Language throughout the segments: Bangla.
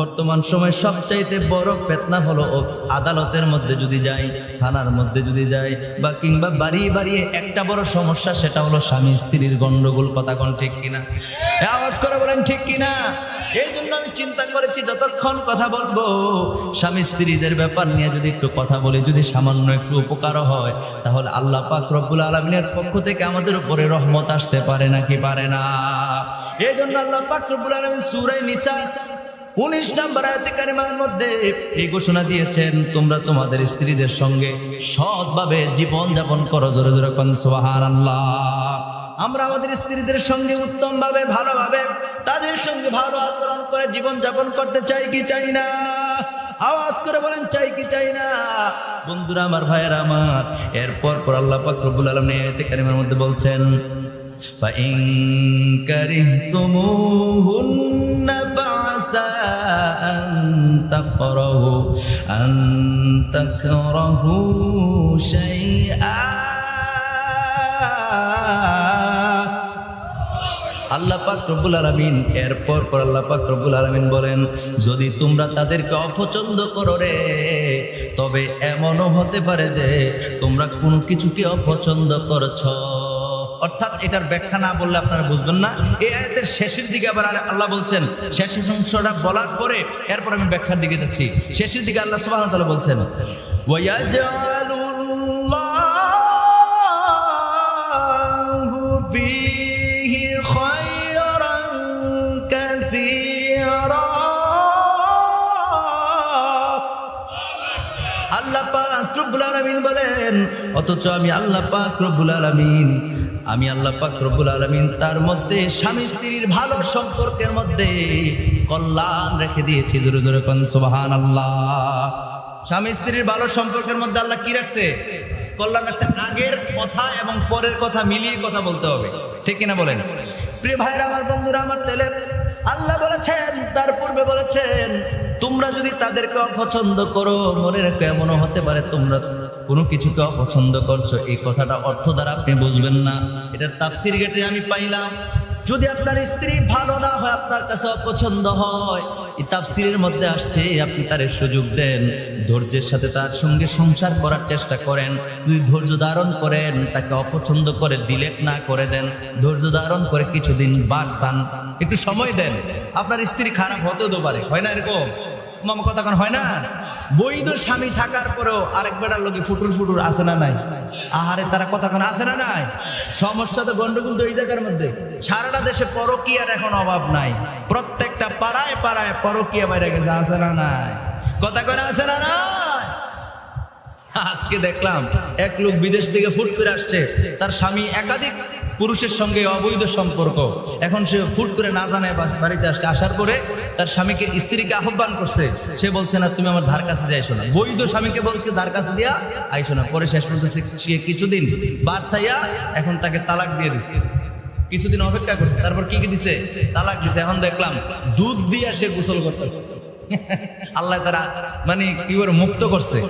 বর্তমান সময় সবচাইতে বড় ফেতনা হলো ও আদালতের মধ্যে যদি যাই, থানার মধ্যে যদি যাই বা কিংবা বাড়িয়ে বাড়িয়ে একটা বড় সমস্যা সেটা হলো স্বামী স্ত্রীর গন্ডগোল, কথা কোন ঠিক কিনা? আওয়াজ করে বলেন ঠিক কিনা? এই জন্য আমি চিন্তা করেছি যতক্ষণ কথা বলব, স্বামী স্ত্রীদের ব্যাপার নিয়ে যদি একটু কথা বলি, যদি সামান্য একটু উপকার হয়, তাহলে আল্লাহ পাক রব্বুল আলমিনের পক্ষ থেকে আমাদের উপরে রহমত আসতে পারে নাকি পারে না? এই জন্য আল্লাহ পাক রব্বুল আলমিন সুরাই নিসা উনিশ নম্বর আয়াতে কারিমার মধ্যে এই ঘোষণা দিয়েছেন তোমরা তোমাদের স্ত্রীদের সঙ্গে সৎভাবে জীবন যাপন করো জোরে জোরে কোন সুবহানাল্লাহ আমরা আমাদের স্ত্রীদের সঙ্গে উত্তম ভাবে ভালোভাবে তাদের সঙ্গে ভালো আচরণ করে জীবন যাপন করতে চাই কি চাই না আওয়াজ করে বলেন চাই কি চাই না বন্ধুরা আমার ভাইয়েরা আমার এরপর পর আল্লাহ পাক রব্বুল আলামিন এই আয়াতে কারিমার মধ্যে বলছেন فإن كرهتموهن فعسى أن تكرهوا أن تكرهوا شيئا আল্লাহ পাক রব্বুল আলামিন এরপর পর আল্লাহ পাক রব্বুল আলামিন বলেন যদি তোমরা তাদেরকে অপছন্দ করো রে তবে এমনও হতে পারে যে তোমরা কোনো কিছুকে অপছন্দ করছো অর্থাৎ এটার ব্যাখ্যা না বললে আপনারা বুঝবেন না। এই আয়াতের শেষের দিকে আবার আল্লাহ বলছেন শেষের অংশটা বলার পরে এরপর আমি ব্যাখ্যার দিকে যাচ্ছি। শেষের দিকে আল্লাহ সুবহানাহু ওয়া তাআলা বলছেন ওয়ায়াজআলুল্লাহু আল্লাহ পাক রব্বুল আলামিন বলেন, অথচ আমি আল্লাহ পাক রব্বুল আলামিন, আমি আল্লাহ পাক রব্বুল আলামিন তার মধ্যে স্বামী স্ত্রীর ভালো সম্পর্কের মধ্যে কল্যাণ রেখে দিয়েছি। জোরে জোরে কোন, সুবহানাল্লাহ। স্বামী স্ত্রীর ভালো সম্পর্কের মধ্যে আল্লাহ কি রাখছে? কল্যাণ রাখছে। আগের কথা এবং পরের কথা মিলিয়ে কথা বলতে হবে। ঠিক কিনা বলেন? প্রিয় ভাইরা আমার বন্ধুরা, আমার তেলে আল্লাহ বলেছেন, তার পূর্বে বলেছেন তোমরা যদি তাদেরকে অপছন্দ করো, মনে রেখো হতে পারে তোমরা কোনো কিছুকে অপছন্দ করছ। এই কথাটা অর্থ দ্বারা আপনি বুঝবেন না। এটা তাফসির গেটে আমি পাইলাম। যদি আপনার স্ত্রী ভালো না হয়, আপনার কাছে অপছন্দ হয়, এই তাফসিরের মধ্যে আসছে, আপনি তার সুযোগ দেন। ধৈর্যের সাথে তার সঙ্গে সংসার করার চেষ্টা করেন। যদি ধৈর্য ধারণ করেন, তাকে অপছন্দ করে ডিলেট না করে দেন। ধৈর্য ধারণ করে কিছুদিন বাঁচান একটু সময় দেন। আপনার স্ত্রী খারাপ হতেও তো পারে, হয় না এরকম? মামা কোন হয় না? বৈধ স্বামী থাকার পরেও আরেক বেড়ার লোকে ফুটুর ফুটুর আছে না নাই? আহারে, তারা কথা কোন আছে না নাই? সমস্যা তো গন্ডগোল তো এই জায়গার মধ্যে। সারাটা দেশে পরকিয়ার এখন অভাব নাই। প্রত্যেকটা পাড়ায় পাড়ায় পরকিয়া বাইরে গেছে, আছে না নাই? কথা করে আছে না নাই? আজকে দেখলাম এক লোক বিদেশ থেকে ফুট করে আসছে। তার স্বামী একাধিক পুরুষের সঙ্গে অবৈধ সম্পর্ক। এখন সে ফুট করে না জানায় বাড়িতে আসছে। আসার পরে তার স্বামীকে স্ত্রীকে আহ্বান করছে। সে বলছে, না, তুমি আমার ধার কাছে আইসো না। বৈধ স্বামীকে বলছে, ধার কাছে দিয়া আইসো না। পরে শেষ পর্যন্ত সে- কিছুদিন বার চাইয়া এখন তাকে তালাক দিয়ে দিছে। কিছুদিন অপেক্ষা করছে। তারপর কি কি দিছে? তালাক দিছে। এখন দেখলাম, দুধ দিয়া সে গোসল করছে আল্লাহ তারা মানে কি করে মুক্ত করছে।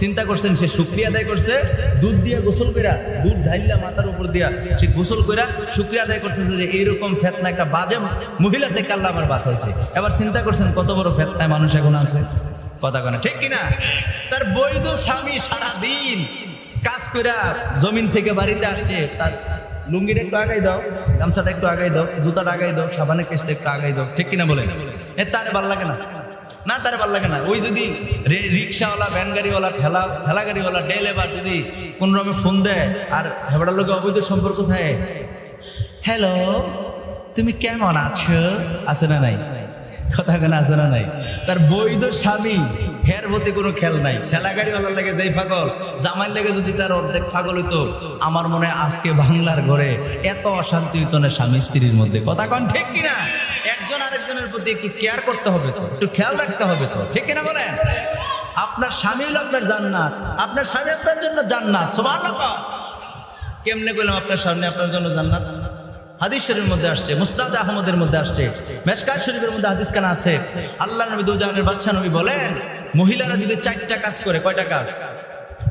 চিন্তা করছেন, সে শুক্রিয়া আদায় করছে, দুধ দিয়ে গোসল কইরা, দুধ ঢাইলা মাথার উপর দিয়া সে গোসল কইরা শুক্রিয়া আদায় করতেছে যে এইরকম ফেতনা একটা বাজে মহিলা থেকে আল্লাহ আমার বাঁচাইছে। এবার চিন্তা করছেন, কত বড় ফেতনায় মানুষ এখন আছে। কথা কনা ঠিক কিনা? তার বৈধ স্বামী সারাদিন কাজ কইরা জমিন থেকে বাড়িতে আসছে, তার লুঙ্গিটা একটু আগাই দাও, গামছাটা একটু আগাই দাও, জুতাটা আগাই দাও, সাবানের কেসটা একটু আগাই দাও, ঠিক কিনা বলেন? এ তার ভালো লাগে না। না, তার ভালো লাগে না। ওই যদি রিক্সাওয়ালা ভ্যান গাড়িওয়ালা ঠেলা ঠেলা গাড়িওয়ালা ডেলেবার যদি কোন রকমে ফোন দেয়, আর হেবড়ার লোকে অবৈধ সম্পর্ক থাকে হ্যালো তুমি কেমন আছো? আছে না নাই? কথা কেন আছে না নাই? তার বৈধ স্বামী, হের প্রতি কোনো খেল নাই। ঠেলা গাড়িওয়ালার লাগে যেই পাগল জামাই লেগে যদি তার অর্ধেক পাগল হইতো, আমার মনে আজকে বাংলার ঘরে এত অশান্তি হইতো না স্বামী স্ত্রীর মধ্যে। কথা কন ঠিক কিনা? একজন আরেকজনের প্রতি একটু কেয়ার করতে হবে তো, একটু খেয়াল রাখতে হবে তো, ঠিক কিনা বলেন? আপনার স্বামী হলো আপনার জান্নাত, আপনার স্বামী আপনার জন্য জান্নাত, সুবহানাল্লাহ কেমনে বললাম আপনার সামনে আপনার জন্য জান্নাত? হাদিস শরীফের মধ্যে আসছে, মুসনাদ আহমদের মধ্যে আসছে, মেশকাত শরীফের মধ্যে হাদিস কানা আছে। আল্লাহ নবী দুজাহানের বাদশা নবী বলেন, মহিলারা যদি চারটা কাজ করে, কয়টা কাজ?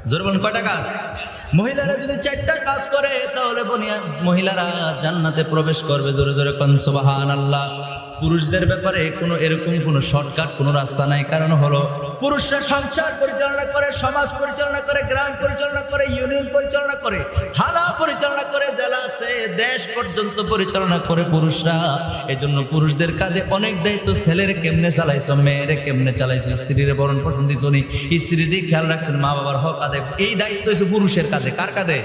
জোর বলুন, কয়টা কাজ? মহিলারা যদি চারটা কাজ করে, তাহলে মহিলারা জান্নাতে প্রবেশ করবে, জোরে জোরে কন, সুবহানাল্লাহ। পুরুষদের ব্যাপারে কোনো এরকম কোনো শর্টকাট কোনো রাস্তা নাই। কারণ হলো, পুরুষরা সংসার পরিচালনা করে, সমাজ পরিচালনা করে, গ্রাম পরিচালনা করে ইউনিয়ন পরিচালনা করে, থানা পরিচালনা করে, জেলা আছে, দেশ পর্যন্ত পরিচালনা করে পুরুষরা। এই জন্য পুরুষদের কাজে অনেক দায়িত্ব। ছেলের কেমনে চালাইছো, মেয়ের কেমনে চালাইছো? স্ত্রীর বরণ নি? স্ত্রীর দিকে খেয়াল রাখছেন মা বাবার হক আদে এই দায়িত্ব হচ্ছে পুরুষের কাজে কার কাজে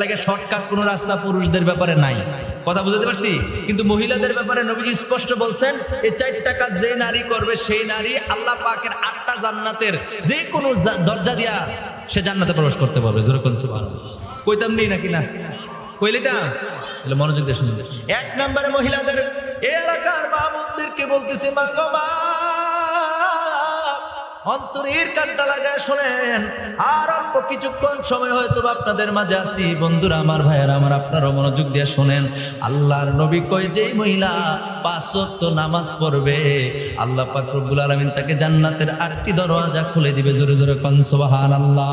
লাগে শর্টকাট কোনো রাস্তা পুরুষদের ব্যাপারে নাই। কথা বুঝতে পারছি? কিন্তু মহিলাদের ব্যাপারে নবীজি স্পষ্ট বলছেন এই চারটা কাজ যে নারী করবে সেই নারী আল্লাহ পাকের আটটা জান্নাতের যে কোনো দরজা দিয়া সে জান্নাতে প্রবেশ করতে পারবে। যেরকম কইতাম নেই নাকি না? কইলিতা তাহলে মনোযোগ দিয়ে এক নম্বরে মহিলাদের এলাকার মা বলতেছে মা গো মা অন্তরের কানটা লাগায় শোনেন। আর অল্প কিছুক্ষণ সময় হয়তো আপনাদের মাঝে আছি। বন্ধুরা আমার ভাইয়েরা আমার আপনারও মনোযোগ দিয়ে শোনেন। আল্লাহর নবী কয় যে মহিলা পাঁচ ওয়াক্ত নামাজ পড়বে আল্লাহ পাক রব্বুল আলামিন তাকে জান্নাতের আটটি দরওয়াজা খুলে দিবে। জোরে জোরে কোন সুবহানাল্লাহ।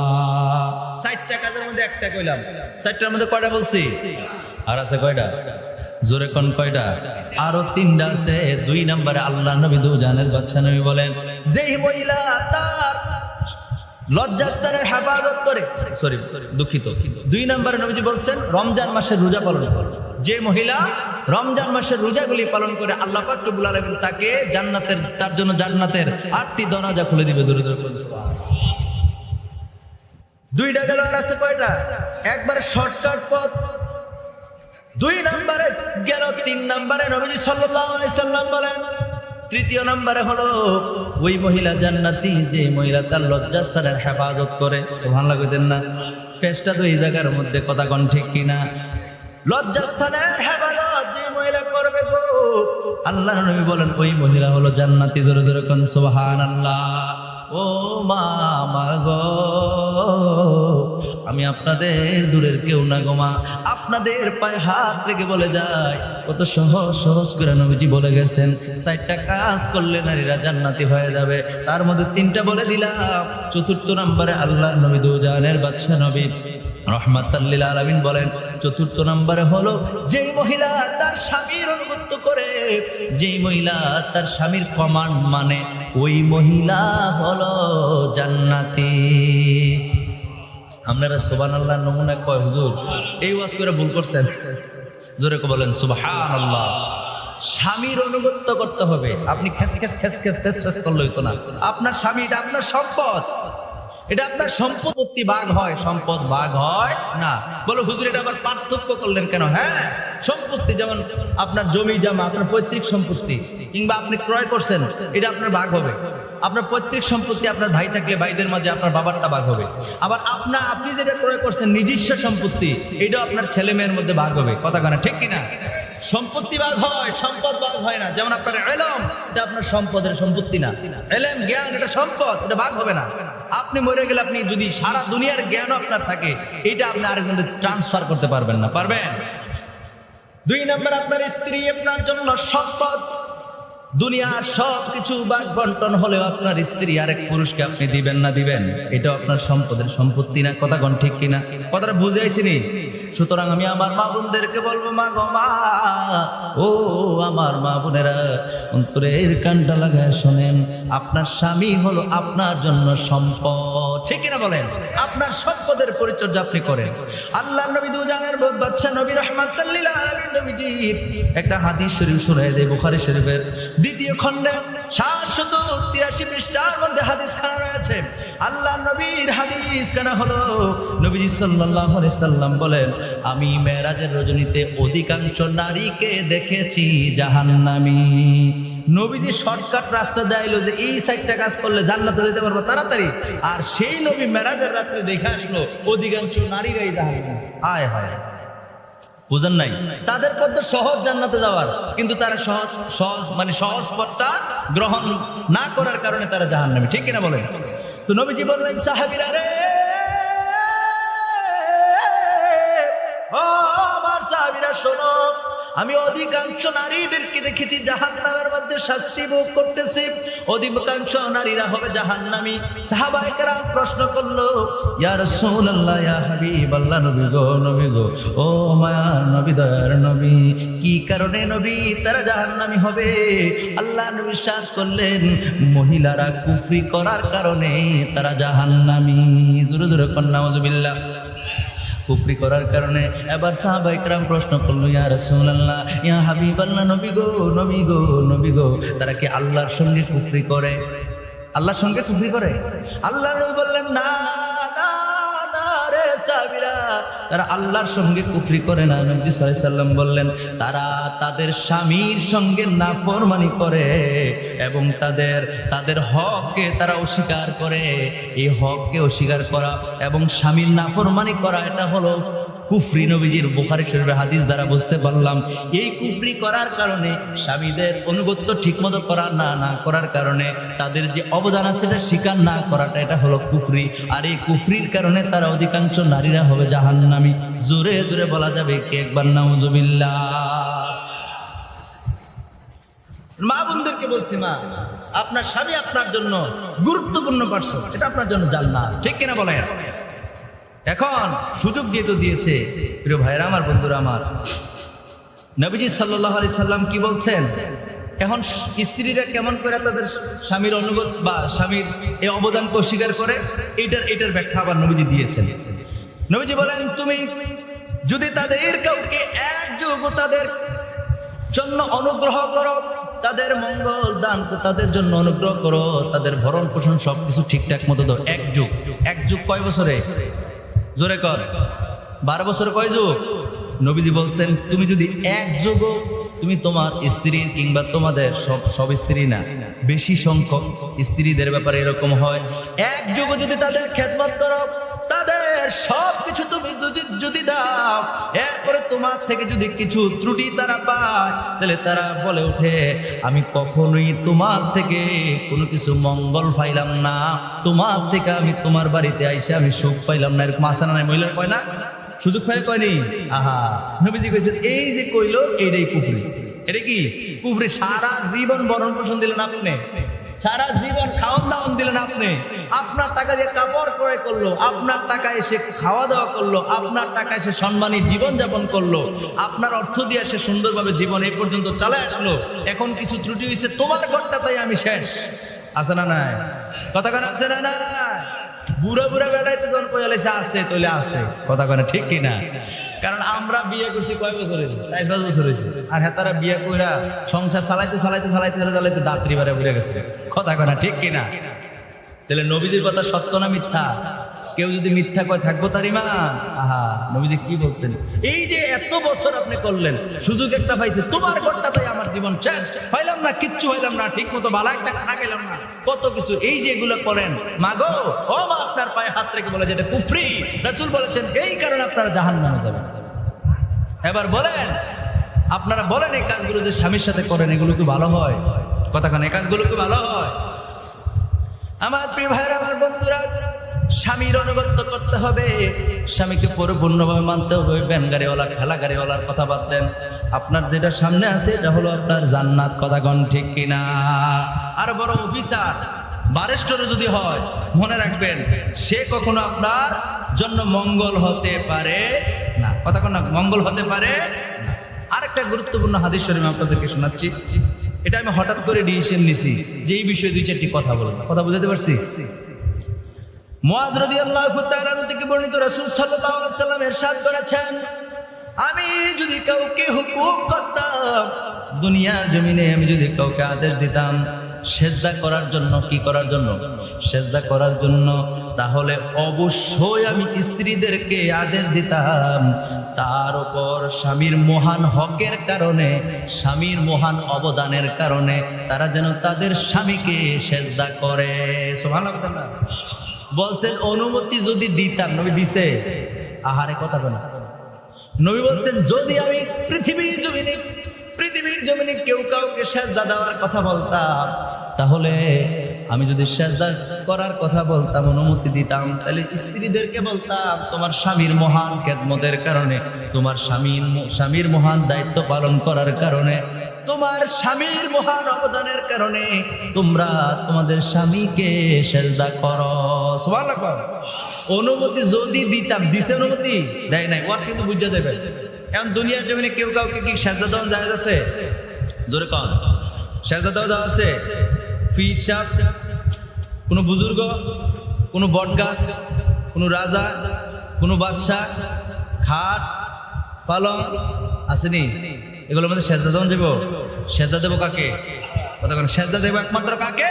ষাটটা কাজের মধ্যে? একটা কইলাম। ষাটটার মধ্যে কয়টা বলছি? আর আছে কয়টা? জোরে কোন কয়টা আরও তিনটা আছে, দুই নম্বরে আল্লাহ নবী দুজানের বাদশা নবী বলেন মহিলা তার লজ্জাস্থানের হেফাজত করে সরি দুঃখিত, দুই নম্বরে নবীজি বলছেন, রমজান মাসের রোজা পালন যে মহিলা রমজান মাসের রোজাগুলি পালন করে আল্লাহ পাক রব্বুল তাকে জান্নাতের, তার জন্য জান্নাতের আটটি দরজা খুলে দিবে, জোরে জোরে দুইটা গেল আর আছে কয়টা? একবারে পথ। দুই নম্বরে গেল, তিন নম্বরে নবীজি সাল্লাম বলেন। তৃতীয় নম্বরে হলো, ওই মহিলা জান্নাতি যে মহিলা তার লজ্জা লজ্জাস্থানের হেফাজত করে। সুবহানাল্লাহ কইতেন না? পেশটা তো এই জায়গার মধ্যে কথা কোন ঠিক কিনা? লজ্জাস্থানের হেফাজত যে মহিলা করবে গো। আল্লাহ নবী বলেন, ওই মহিলা হলো জান্নাতি, জোরে জোরে কোন আল্লাহ ও মা গো। আমি আপনাদের দূরের কেউ না গোমা আপনাদের পায়ে হাত রেখে বলে যায় কত সহজ সহজ করে নবীজি বলে গেছেন, চারটা কাজ করলে নারীরা জান্নাতি হয়ে যাবে। তার মধ্যে তিনটা বলে দিলাম। চতুর্থ নম্বরে আল্লাহ নবী দুজানের বাদশাহ নবী। রহমাতাল্লিল আলামিন বলেন, চতুর্থ নম্বরে হলো, যেই মহিলা তার স্বামীর অনুগত্য করে, যেই মহিলা তার স্বামীর কমান্ড মানে ওই মহিলা হলো জান্নাতি। আপনারা সোবান আল্লাহ নমুনা কয়, হুজুর? এই ওয়াজ করে ভুল করছেন। জোরে বলেন সুবাহান আল্লাহ স্বামীর অনুগত্য করতে হবে। আপনি খেস খেস খেস খেস খেস খেস করলে না। আপনার স্বামী এটা আপনার সম্পদ। এটা আপনার সম্পত্তি ভাগ হয়, সম্পদ ভাগ হয় না। বলো, হুজুর, এটা আবার পার্থক্য করলেন কেন? হ্যাঁ সম্পত্তি যেমন আপনার জমি জমা, আপনার পৈতৃক সম্পত্তি, কিংবা আপনি ক্রয় করছেন, এটা আপনার ভাগ হবে। আপনার পৈতৃক সম্পত্তি আপনার ভাই থাকলে ভাইদের মাঝে আপনার বাবারটা ভাগ হবে। আবার আপনার আপনি যেটা ক্রয় করছেন, নিজস্ব সম্পত্তি, এটাও আপনার ছেলে মেয়ের মধ্যে ভাগ হবে। কথা কেনা ঠিক কিনা? সম্পত্তি ভাগ হয়, সম্পদ ভাগ হয় না। যেমন আপনার এলম, এটা আপনার সম্পদের সম্পত্তি না। এলম, জ্ঞান, এটা সম্পদ, এটা ভাগ হবে না। আপনি মরে গেলে আপনি যদি সারা দুনিয়ার জ্ঞান আপনার থাকে, এটা আপনি আরেকজনকে ট্রান্সফার করতে পারবেন না। পারবেন? দুই নম্বর, আপনার স্ত্রী আপনার জন্য সম্পদ। দুনিয়ার সব কিছু ভাগ বন্টন হলেও আপনার স্ত্রী আরেক পুরুষকে আপনি দিবেন না দিবেন? এটা আপনার সম্পদের সম্পত্তি না। কথা গণ ঠিক কিনা? কথাটা বুঝাইছি নি সুতরাং আমি আমার মা বোনদেরকে বলব, মা গো, মা, ও আমার মা বোনেরা, অন্তরের কানটা লাগায় শোনেন, আপনার স্বামী হলো আপনার জন্য সম্পদ। ঠিক না বলেন? আপনার সম্পদের পরিচর্যা আপনি করেন। আল্লাহ নবী দুজানের বাচ্চা নবী রহমাতুল্লিল আলামিন, নবীজির একটা হাদিস শরীফ শুনাই দেয়, বুখারী শরীফের। দ্বিতীয় খণ্ডে সাতশত তিরাশি পৃষ্ঠার মধ্যে হাদিস খানা রয়েছে। আল্লাহ নবীর হাদিস খানা হলো, নবীজি আলাইহি সাল্লাম বলেন, আমি মেরাজের রজনীতে অধিকাংশ নারীকে দেখেছি জাহান্নামী। নবীজি শর্টকাট রাস্তা দেখাইলো যে এই সাইডটা কাজ করলে জান্নাতে যেতে পারব তাড়াতাড়ি। আর সেই নবী মেরাজের রাত্রে দেখে আসলো, অধিকাংশ নারীরাই জাহান্নামী। আয় হায়। বুঝেন নাই? তাদের পথে সহজ জান্নাতে যাওয়ার। কিন্তু তারা সহজ সহজ মানে সহজ পথটা গ্রহণ না করার কারণে তারা জাহান নামে ঠিক কিনা বলেন? তো নবীজি বললেন, সাহাবিরা রে আমার সাহাবিরা, শোনো। আমি অধিকাংশ নারীদেরকে দেখেছি জাহান নামের মধ্যে শাস্তি ভোগ করতেছে। অধিকাংশ নারীরা হবে জাহান্নামী। সাহাবাহিকেরা প্রশ্ন করল, ইয়া ইয়া হাবিবাল্লাহ, নবী গো নবী গো, ও নবী দয়ার নবী, কি কারণে নবী তারা জাহান্নামী হবে? আল্লাহ নবী সাজ করলেন, মহিলারা কুফরি করার কারণে তারা জাহান্নামী। জোরে জোরে কন্যা মজুবিল্লাহ কুফরি করার কারণে এবার সাহাবাইকরাম প্রশ্ন করল, ইয়া রাসূলুল্লাহ, ইয়া হাবিবাল্লাহ, নবী গো নবী গো নবী গো, তারা কি আল্লাহর সঙ্গে কুফরি করে? আল্লাহর সঙ্গে কুফরি করে? আল্লাহ নবী বললেন, না। তারা আল্লাহর সঙ্গে কুফরি করে না। নবজি সাল্লাম বললেন, তারা তাদের স্বামীর সঙ্গে না ফরমানি করে এবং তাদের তাদের হককে তারা অস্বীকার করে। এই হককে অস্বীকার করা এবং স্বামীর না ফরমানি করা, এটা হলো কুফরি নবীজির বুখারি শরীফের হাদিস দ্বারা বুঝতে পারলাম। এই কুফরি করার কারণে স্বামীদের অনুগত্য ঠিকমতো করা না না করার কারণে তাদের যে অবদান আছে সেটা স্বীকার না করাটা এটা হলো কুফরি। আর এই কুফরির কারণে তারা অধিকাংশ নারীরা হবে জাহান্নামী। জোরে জোরে বলা যাবে কে একবার? নাউজুবিল্লাহ। মা বোনদেরকে বলছি মা, আপনার স্বামী আপনার জন্য গুরুত্বপূর্ণ পার্সন এটা আপনার জন্য জান্নাত। ঠিক কিনা বলেন? এখন সুযোগ যেহেতু দিয়েছে। প্রিয় ভাইরা আমার বন্ধুরা আমার। নবীজি সাল্লাহ আলি সাল্লাম কি বলছেন? এখন স্ত্রীরা কেমন করে তাদের স্বামীর অনুগত বা স্বামীর এই অবদানকে অস্বীকার করে? এটার এটার ব্যাখ্যা আবার নবীজি দিয়েছেন। নবীজি বলেন, তুমি যদি তাদের কাউকে এক যুগ তাদের জন্য অনুগ্রহ করো, তাদের মঙ্গল দান তাদের জন্য অনুগ্রহ করো, তাদের ভরণ পোষণ সবকিছু ঠিকঠাক মতো দাও এক যুগ এক যুগ কয় বছরে? জোরে কর। বারো বছর কয় যুগ? নবীজি বলছেন, তুমি যদি এক যুগ তুমি তোমার স্ত্রী কিংবা তোমাদের সব সব স্ত্রী না, বেশি সংখ্যক স্ত্রীদের ব্যাপারে এরকম হয়। এক যুগ যদি তাদের খেদমত করো সব কিছু তুমি যদি দাও, এরপরে তোমার থেকে যদি কিছু ত্রুটি তারা পায়, তাহলে তারা বলে ওঠে, আমি কখনোই তোমার থেকে কোনো কিছু মঙ্গল পাইলাম না। তোমার থেকে আমি তোমার বাড়িতে আইসে আমি সুখ পাইলাম না। এরকম আসা নাই? মহিলার কয় না? সুযোগ পাই কয়নি আহা, নবীজি কইছেন, এই যে কইলো, এইটাই কুফরি। এটা কি? কুফরি সারা জীবন বরণ পোষণ দিলেন আপনি? সারা জীবন খাওয়ান দাওয়ান দিলেন আপনি। আপনার টাকা দিয়ে কাপড় করে করল, আপনার টাকা এসে খাওয়া দাওয়া করল, আপনার টাকা এসে সম্মানী জীবন যাপন করল, আপনার অর্থ দিয়ে সে সুন্দরভাবে জীবন এই পর্যন্ত চলে আসলো। এখন কিছু ত্রুটি হয়েছে, তোমার ঘরটা তাই আমি শেষ। আছে না নাই? কথা কেন, আছে না না বুড়া বুড়া বেড়াইতে যখন কয়ালেছে আছে তৈলে আছে কথা কেন ঠিক কিনা কারণ আমরা বিয়ে করছি কয় বছর হয়েছে চার পাঁচ বছর হয়েছে আর হ্যাঁ তারা বিয়ে কইরা সংসার চালাইতে চালাইতে চালাইতে চালাইতে দাত্রী বারে বুড়ে গেছে। কথা কেনা ঠিক কিনা তাহলে নবীজির কথা সত্য না মিথ্যা? কেউ যদি মিথ্যা কয়, থাকব তার ইমান আহা, নবীজি কি বলছেন? এই যে এত বছর আপনি করলেন, সুযোগ একটা পাইছে, তোমার ঘরটাতে আমার জীবন শেষ। পাইলাম না, কিচ্ছু হইলাম না ঠিক মতো বালা একটা খানা গেলাম না। কত কিছু, এই যে এগুলো করেন, মাগো, ও মা আপনার পায়ে হাত রেখে বলে যেটা কুফরি। রাসূল বলেছেন, এই কারণে আপনারা জাহান্নামে যাবেন। এবার বলেন, আপনারা বলেন এই কাজগুলো যে স্বামীর সাথে করেন, এগুলো কি ভালো হয়? কথা কেন, এই কাজগুলো কি ভালো হয়? আমার প্রিয় ভাইয়ের, আমার বন্ধুরা স্বামীর অনুগত্য করতে হবে। স্বামীকে পরিপূর্ণভাবে মানতে হবে। ব্যান গাড়িওয়ালা খেলা গাড়িওয়ালার কথা বাদ দেন আপনার যেটা সামনে আছে, এটা হলো আপনার জান্নাত কথা কন ঠিক কিনা? আর বড় অফিসার বারেস্টরও যদি হয়, মনে রাখবেন, সে কখনো আপনার জন্য মঙ্গল হতে পারে না। কথা কোন মঙ্গল হতে পারে না। আরেকটা গুরুত্বপূর্ণ হাদিস আমি আপনাদেরকে শোনাচ্ছি। এটা আমি হঠাৎ করে ডিসিশন নিছি যে এই বিষয়ে দুই চারটি কথা বলব। কথা বুঝাতে পারছি? মুআজ রাদিয়াল্লাহু তাআলা থেকে বর্ণিত রাসূল সাল্লাল্লাহু আলাইহি সাল্লাম ইরশাদ করেছেন, আমি যদি কাউকে হুকুম করতাম, দুনিয়ার জমিনে আমি যদি কাউকে আদেশ দিতাম, সেজদা করার জন্য কি করার জন্য? সেজদা করার জন্য তাহলে অবশ্যই আমি স্ত্রীদেরকে আদেশ দিতাম। তার উপর স্বামীর মহান হকের কারণে, স্বামীর মহান অবদানের কারণে তারা যেন তাদের স্বামীকে সেজদা করে। সুবহানাল্লাহ। বলছেন, অনুমতি যদি দিতাম। নবী দিছে। আহারে, কথা বলা নবী বলছেন, যদি আমি পৃথিবীর জমিনে পৃথিবীর জমিনে কেউ কাউকে সাজদা দেওয়ার কথা বলতাম, তাহলে আমি যদি সেজদা করার কথা বলতাম, অনুমতি দিতাম, তাহলে স্ত্রীদেরকে বলতাম, তোমার স্বামীর মহান খেদমতের কারণে, তোমার স্বামীর স্বামীর মহান দায়িত্ব পালন করার কারণে, তোমার স্বামীর মহান অবদানের কারণে তোমরা তোমাদের স্বামীকে সেজদা করো। অনুমতি যদি দিতাম, দিছে অনুমতি? দেয় নাই। ওয়াজ কিন্তু বুঝা দেবে এখন দুনিয়ার জমিনে কেউ কাউকে কি সেজদা দেওয়া যায় আছে? জোরে কন। সেজদা দেওয়া আছে? সাহেব কোনো বুজুর্গ, কোনো বটগাছ, কোনো রাজা, কোনো বাদশাহ, খাট, পালং আসেনি। এগুলোর মধ্যে সেজদা দেওয়া যাব। সেজদা দেবো কাকে? কথা সেজদা দেবো একমাত্র কাকে?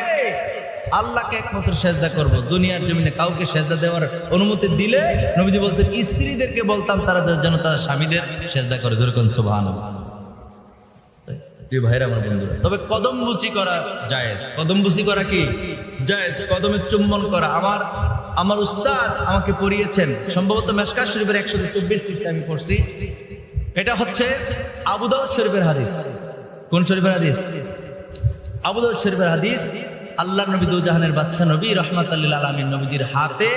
আল্লাহকে একমাত্র সেজদা করব। দুনিয়ার জমিনে কাউকে সেজদা দেওয়ার অনুমতি দিলে নবীজি বলছেন, স্ত্রীদেরকে বলতাম, তারা যেন তারা স্বামীদের সেজদা করে। যেরকম সুবহান প্রিয় ভাইরা, আমার বন্ধুরা, তবে কদম বুচি করা জায়েজ। কদম বুচি করা কি? জায়েজ। কদমে চুম্বন করা। আমার আমার উস্তাদ আমাকে পড়িয়েছেন, সম্ভবত মেশকার শরীফের একশো চব্বিশ পৃষ্ঠা আমি পড়ছি। এটা হচ্ছে আবুদাউদ শরীফের হাদিস। কোন শরীফের হাদিস? আবুদাউদ শরীফের হাদিস আল্লাহ নবী জাহানের বাচ্চা নবী রহমাত আল্লাহ আলমীর নবীজির হাতে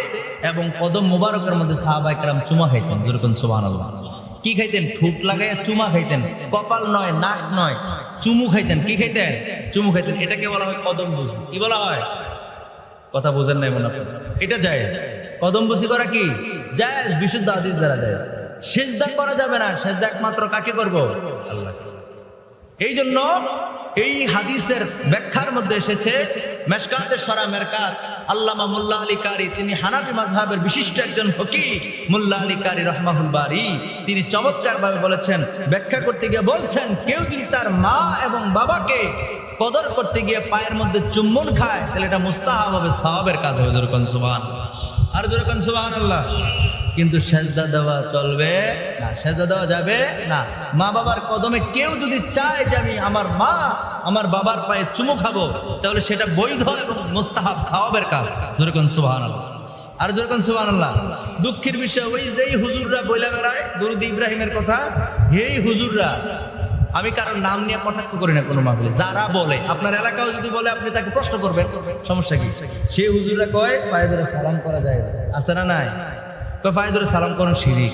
এবং কদম মুবারকের মধ্যে সাহাবা একরাম চুমা খাইতেন। যেরকম সোহান কি খাইতেন? ঠুট লাগাইয়া চুমা খাইতেন। কপাল নয়, নাক নয়, চুমু খাইতেন। কি খাইতেন? চুমু খাইতেন। এটাকে বলা হয় কদম বুঝি কি বলা হয়? কথা বোঝেন নাই মনে এটা জায়েজ। কদম বুঝি করা কি? জায়েজ, বিশুদ্ধ আদিস দ্বারা যায় সেজদা করা যাবে না। সেজদা একমাত্র কাকে করব? আল্লাহ এই জন্য এই হাদিসের ব্যাখ্যার মধ্যে এসেছে, মেশকাতে সরা মেরকাত, আল্লামা মোল্লা আলী কারি, তিনি হানাবি মাযহাবের বিশিষ্ট একজন ফকি মোল্লা আলী কারি রহমাহুল বারি। তিনি চমৎকার ভাবে বলেছেন, ব্যাখ্যা করতে গিয়ে বলছেন, কেউ যদি তার মা এবং বাবাকে কদর করতে গিয়ে পায়ের মধ্যে চুম্বন খায়, তাহলে এটা মুস্তাহাব হবে সাহাবের কাজ হবে যেরকম সুবহান। আর যেরকম সুবহানাল্লাহ। কিন্তু সেজদা দেওয়া চলবে না। সেজদা দেওয়া যাবে না। মা বাবার কদমে কেউ যদি চায় যে আমি আমার মা আমার বাবার পায়ে চুমু খাব, তাহলে সেটা বৈধ এবং মুস্তাহাব সাওয়াবের কাজ। যেরকম সুবহান আর যেরকম সুবহান আল্লাহ দুঃখের বিষয়, ওই যেই হুজুররা বইলা বেড়ায়, দরুদ ইব্রাহিমের কথা, হেই হুজুররা আমি কারোর নাম নিয়ে কটাক্ষ করি না কোনো মাহফিলে। যারা বলে, আপনার এলাকাও যদি বলে, আপনি তাকে প্রশ্ন করবেন। সমস্যা কি? সে হুজুররা কয় পায়ে ধরে সালাম করা যায় আছে না নাই? কয় পায়ে ধরে সালাম করেন শিরিক।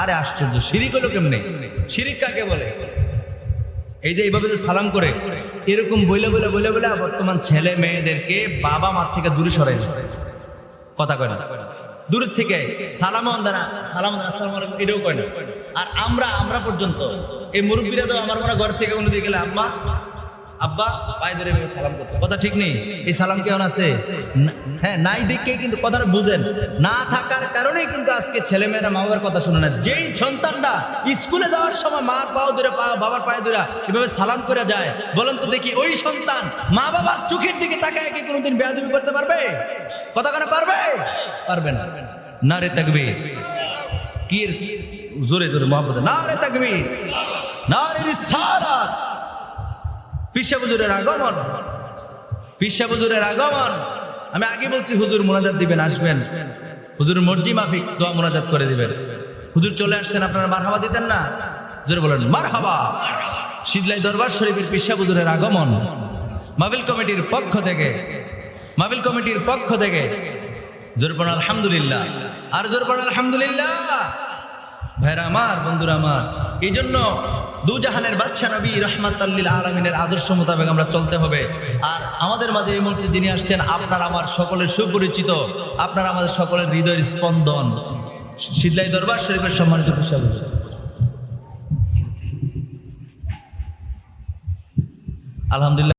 আরে আশ্চর্য, শিরিক হলো কেমনে? শিরিক কাকে বলে? এই যে এইভাবে যে সালাম করে, এরকম বইলে বলে বলে বলে বর্তমান ছেলে মেয়েদেরকে বাবা মার থেকে দূরে সরাই দিচ্ছে কথা কয় না? দূরের থেকে। সালাম সালাম এটাও কয় না? আর আমরা আমরা পর্যন্ত। এই মুরব্বীরা তো আমার মনে ঘর থেকে কোনো দিকে গেলে আম্মা আব্বা, পায়ে ধরে সালাম করতো। কথা ঠিক নেই? এই সালাম কেমন আছে? হ্যাঁ নাই দেখে কিন্তু কথাটা বুঝেন। না থাকার কারণেই কিন্তু আজকে ছেলেমেয়েরা মা বাবার কথা শুনে না। যেই সন্তানরা স্কুলে যাওয়ার সময় মার পাও ধরে বাবার পায়ে ধরে এভাবে সালাম করে যায়, বলেন তো দেখি ওই সন্তান মা বাবার চোখের দিকে তাকায় কি কোনোদিন বেয়াদবি করতে পারবে? কথা কেন পারবে? পারবে না। না রে থাকবে কি জোরে জোরে মহব্বত। না রে থাকবি না রে রিসালাত। পিসা হুজুরের আগমন পিসা হুজুরের আগমন। আমি আগে বলছি, হুজুর মোনাজাত দিবেন, আসবেন। হুজুর মর্জি মাফিক, দোয়া মোনাজাত করে দিবেন। হুজুর চলে আসছেন, আপনারা মারহাবা দিতেন না? জোরে বলেন, মারহাবা। শীতলাই দরবার শরীফের পিসা হুজুরের আগমন। মাবিল কমিটির পক্ষ থেকে মাবিল কমিটির পক্ষ থেকে। জোর পড়া আলহামদুলিল্লাহ। আর জোর পড়া আলহামদুলিল্লাহ। ভাইরা আমার, বন্ধুরা আমার এই জন্য দুজাহানের বাদশা নবী রহমাতাল্লিল আলমিনের আদর্শ মোতাবেক আমরা চলতে হবে। আর আমাদের মাঝে এই মুহূর্তে যিনি আসছেন, আপনার আমার সকলের সুপরিচিত, আপনার আমাদের সকলের হৃদয়ের স্পন্দন। শীতলাই দরবার শরীফের সম্মানিত পেশা আলহামদুলিল্লাহ।